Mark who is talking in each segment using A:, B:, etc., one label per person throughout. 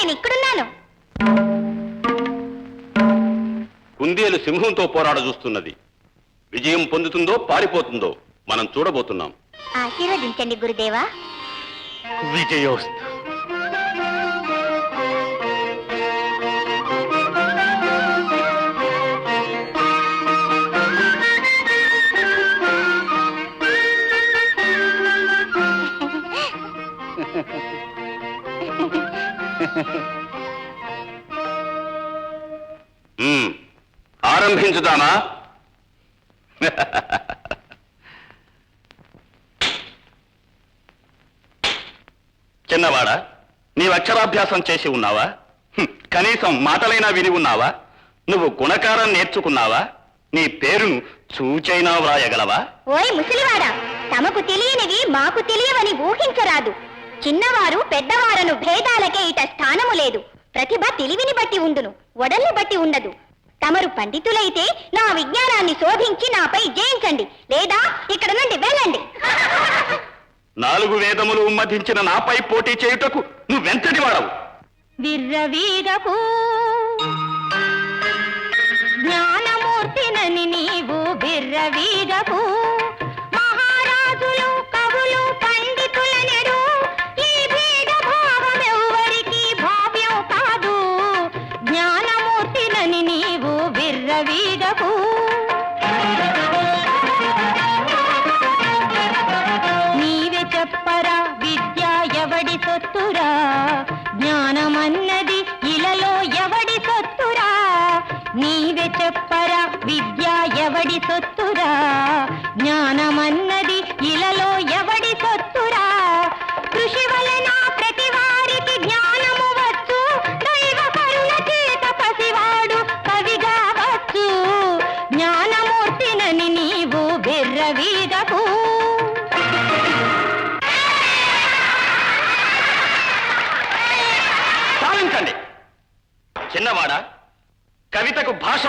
A: నేను ఇక్కడున్నాను.
B: కుందేలు సింహంతో పోరాడ చూస్తున్నది. విజయం పొందుతుందో పారిపోతుందో మనం చూడబోతున్నాం.
A: ఆశీర్వదించండి గురుదేవా.
B: విజయోస్తు ఆరంభించుదామా చిన్నవాడా నీవు అక్షరాభ్యాసం చేసి ఉన్నావా? కనీసం మాటలైనా విని ఉన్నావా? నువ్వు గుణకారం నేర్చుకున్నావా? నీ పేరును చూచైనా వ్రాయగలవా?
A: ఓయ్ ముసలివాడా తమకు తెలియనివి మాకు తెలియవని ఊహించరాదు. చిన్నవారు పెద్దవారను భేదాలకే ఇట స్థానము లేదు. ప్రతిభ తెలివిని బట్టి ఉండును ఒడల్ని బట్టి ఉండదు. తమరు పండితులైతే నా విజ్ఞానాన్ని శోధించి నాపై జయించండి. లేదా ఇక్కడ నుండి వెళ్ళండి.
B: నాలుగు వేదములు ఉమ్మధించిన నాపై పోటీ చేయుటకు నువ్వెంతటి వాడవు
A: విర్రవీరకు జ్ఞానమూర్తినని నీవు బిర్రవీరకు నీవే చెప్పరా విద్య ఎవడి సొత్తురా? జ్ఞానమన్నది ఇలలో ఎవడి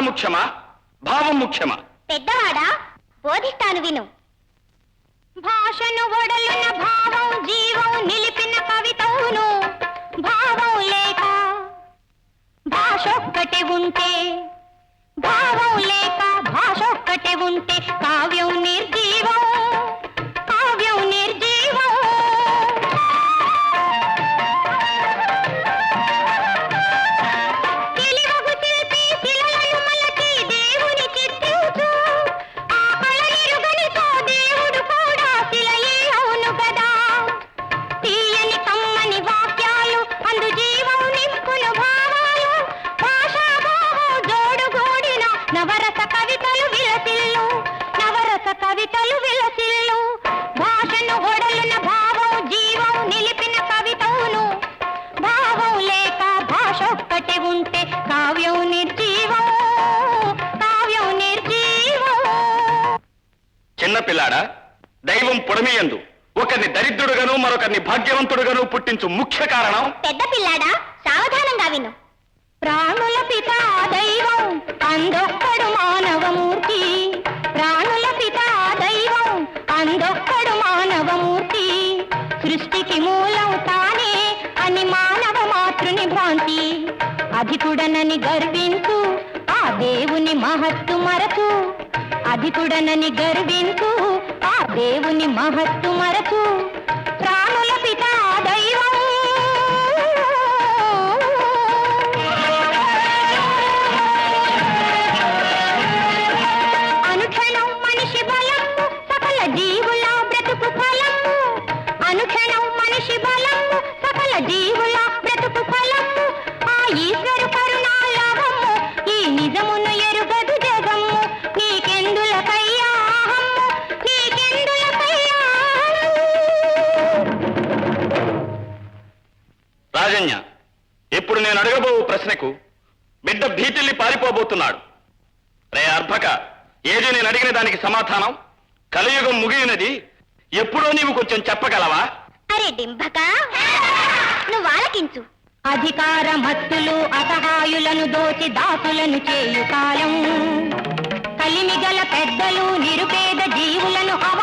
B: భాష ముఖ్యమా? భావం ముఖ్యమా?
A: పెద్దవాడా? బోధిస్తాను విను. భాష
B: చిన్నపిల్లాడా దైవం పొడమియందు. ఒకరిని దరిద్రుడుగాను మరొకరిని భాగ్యవంతుడుగాను పుట్టించు ముఖ్య కారణం?
A: పెద్ద పిల్లాడా? సావధానంగా విను. ప్రాణుల పిత దైవం అందొక్కడు మానవమూర్తి. ప్రాణుల పిత దైవం అందొక్కడు మానవమూర్తి. సృష్టికి మూలం తానే అని మానవ మాతృని భ్రాంతి. అధికుడనని గర్వించు ఆ దేవుని మహత్తు మరచు. అధికుడనని గర్వించు. ఆ దేవుని మహత్తు మరచు. ప్రాణుల పితా దైవం. అనుక్షణం మనిషి బలం సకల జీవుల బ్రతుకు ఫలం. అనుక్షణం మనిషి బలం సకల జీవుల బ్రతుకు ఫలం. ఆ ఈశ్వర
B: ప్రశ్నకు బిడ్డ భీతిల్లి పారిపోబోతున్నాడు. రే అర్భక ఏది నేను అడిగిన దానికి సమాధానం? కలియుగం ముగినది ఎప్పుడో నీవు కొంచెం చెప్పగలవా?
A: అరే డింభక నువ్వు ఆలకించు. అధికారమత్తులు అసహాయులను దోచి దాసులను చేయు కాలం కలిమిగల పెద్దలు నిరుపేద జీవులను అవమానపరచు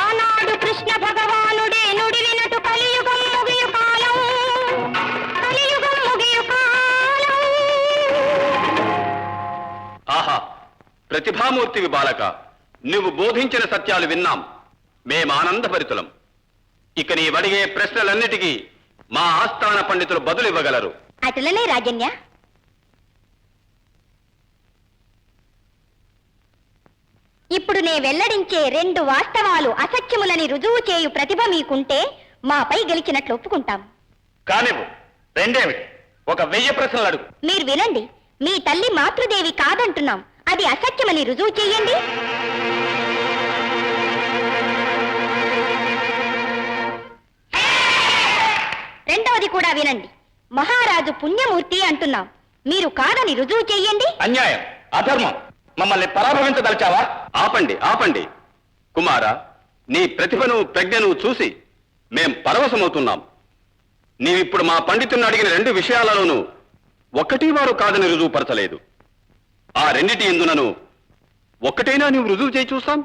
A: ఆనాడు కృష్ణ
B: ఆహా ప్రతిభామూర్తివి బాలక నువ్వు బోధించిన సత్యాలు విన్నాం. మేమానందభరితులం ఇక నీ అడిగే ప్రశ్నలన్నిటికీ మా ఆస్థాన పండితులు బదులివ్వగలరు.
C: అటులనే రాజన్య. ఇప్పుడు నే వెల్లడించే రెండు వాస్తవాలు అసత్యములని రుజువు చేయు ప్రతిభ మీకుంటే మాపై గెలిచినట్లు ఒప్పుకుంటాం.
B: కానివ్వు. రెండేమిటి? ఒక వెయ్యి ప్రశ్నలు అడుగు.
C: మీరు వినండి. మీ తల్లి మాతృదేవి కాదంటున్నాం. అది అసత్యమని రుజువు చేయండి రెండవది కూడా వినండి. మహారాజు పుణ్యమూర్తి అంటున్నాం. మీరు కాదని రుజువు చెయ్యండి.
B: అన్యాయం. అధర్మం. మమ్మల్ని పరాభవించదలిచావా? ఆపండి ఆపండి. కుమార నీ ప్రతిభను ప్రజ్ఞను చూసి మేం పరవశమవుతున్నాం. నీవిప్పుడు మా పండితుని అడిగిన రెండు విషయాలలోనూ ఒక్కటి వారు కాదని రుజువుపరచలేదు. ఆ రెండిటి ఎందునను ఒక్కటైనా నువ్వు రుజువు చేయి చూస్తాం?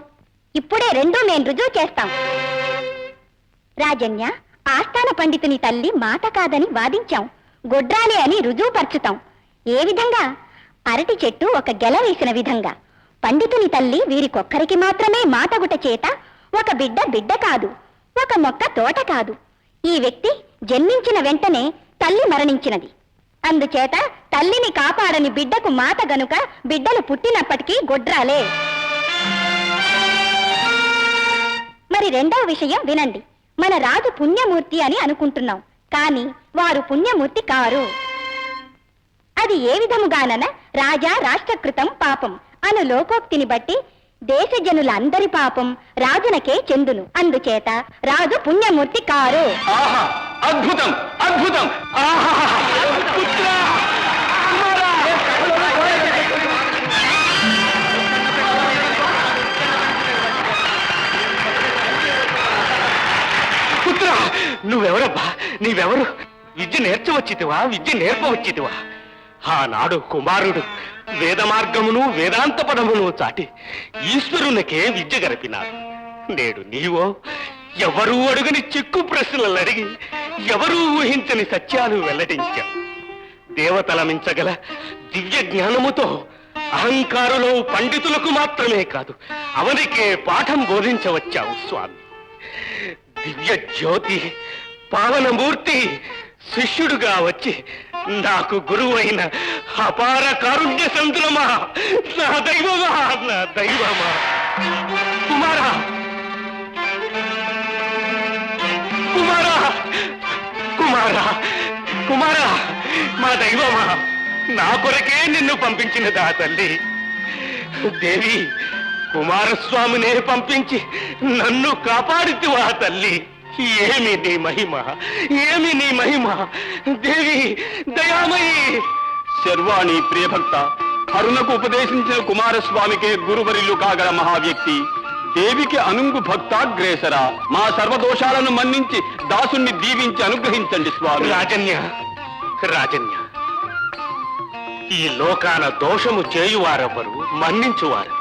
C: ఇప్పుడే రెండు మేము రుజువు చేస్తాం. రాజన్య ఆస్థాన పండితుని తల్లి మాట కాదని వాదించాం. గొడ్రాలే అని రుజువుపరచుతాం. ఏ విధంగా? అరటి చెట్టు ఒక గెల వేసిన విధంగా. పండితుని తల్లి వీరికొక్కరికి మాత్రమే మాటగుట చేత ఒక బిడ్డ బిడ్డ కాదు ఒక మొక్క తోట కాదు. ఈ వ్యక్తి జన్మించిన వెంటనే తల్లి మరణించినది. అందుచేత తల్లిని కాపాడని బిడ్డకు మాత గనుక బిడ్డలు పుట్టినప్పటికీ గొడ్రాలే. మరి రెండవ విషయం వినండి. మన రాజు పుణ్యమూర్తి అని అనుకుంటున్నాం కాని వారు పుణ్యమూర్తి కారు. అది ఏ విధముగానన రాజా రాష్ట్రకృతం పాపం. అను లోకోక్తిని బట్టి దేశ జనులందరి పాపం రాజునకే చెందును. అందుచేత రాజు పుణ్యమూర్తి కారు
B: అద్భుతం అద్భుతం.
D: పుత్ర నువ్వెవరబ్బా? నీవెవరు? విద్య నేర్చవచ్చితివా? విద్య నేర్పవచ్చితివా? ఆనాడు కుమారుడు వేద మార్గమును వేదాంత పదమును చాటి ఈశ్వరునికే విద్య గరిపినాడు నేడు నీవో ఎవరూ అడుగని చిక్కు ప్రశ్నలు అడిగి ఎవరూ ఊహించని సత్యాలు వెల్లడించావు. దేవతల మించగల దివ్య జ్ఞానముతో అహంకారులో పండితులకు మాత్రమే కాదు అవనికే పాఠం బోధించవచ్చావు స్వామి. దివ్య జ్యోతి పావనమూర్తి శిష్యుడుగా వచ్చి నాకు గురువైన అపార కారుణ్య సంతులమా నా దైవమా నా దైవమా. కుమారా కుమారా కుమారా కుమారా మా దైవమా. నా కొరకే నిన్ను పంపించినదా తల్లి. దేవి కుమారస్వామినే పంపించి నన్ను కాపాడుతువా తల్లి. ఏమి నీ మహిమ? ఏమి నీ మహిమ? దేవి దయామయి!
B: శర్వాణి ప్రియభక్త అరుణకు ఉపదేశించిన కుమారస్వామికే గురువరిల్లు కాగల మహావ్యక్తి దేవికి అనుంగు భక్తాగ్రేసర. మా సర్వదోషాలను మన్నించి దాసుణ్ణి దీవించి అనుగ్రహించండి స్వామి.
D: రాజన్య రాజన్య. ఈ లోకాన దోషము చేయువారెవ్వరు మన్నించువారు.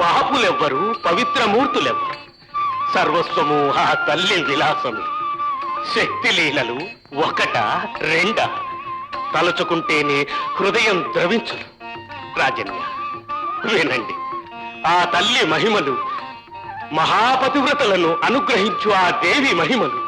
D: పాపులెవ్వరు పవిత్రమూర్తులెవ్వరు. సర్వస్వము ఆ తల్లి విలాసము. శక్తి లీలలు ఒకట రెండ? తలుచుకుంటేనే హృదయం ద్రవించును. రాజన్య వినండి. ఆ తల్లి మహిమలు మహాపతివ్రతలను అనుగ్రహించు ఆ దేవి మహిమలు.